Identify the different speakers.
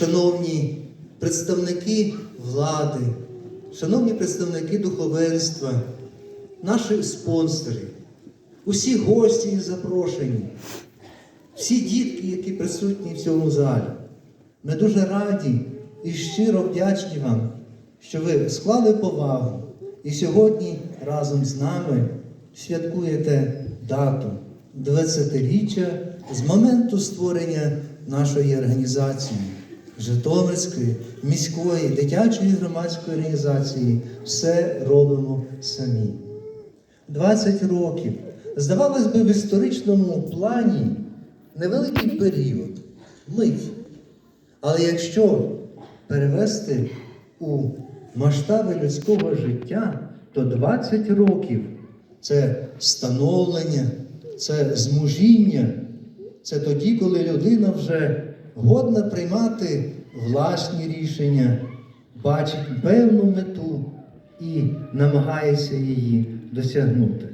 Speaker 1: шановні представники влади, шановні представники духовенства, наші спонсори, усі гості і запрошені, всі дітки, які присутні в цьому залі. Ми дуже раді і щиро вдячні вам, що ви склали повагу і сьогодні разом з нами святкуєте дату 20-річчя з моменту створення нашої організації, Житомирської міської дитячої громадської організації. Все робимо самі. 20 років. Здавалось би, в історичному плані невеликий період, мить. Але якщо перевести у масштаби людського життя, то 20 років це становлення, це змужіння, це тоді, коли людина вже годна приймати власні рішення, бачить певну мету і намагається її досягнути.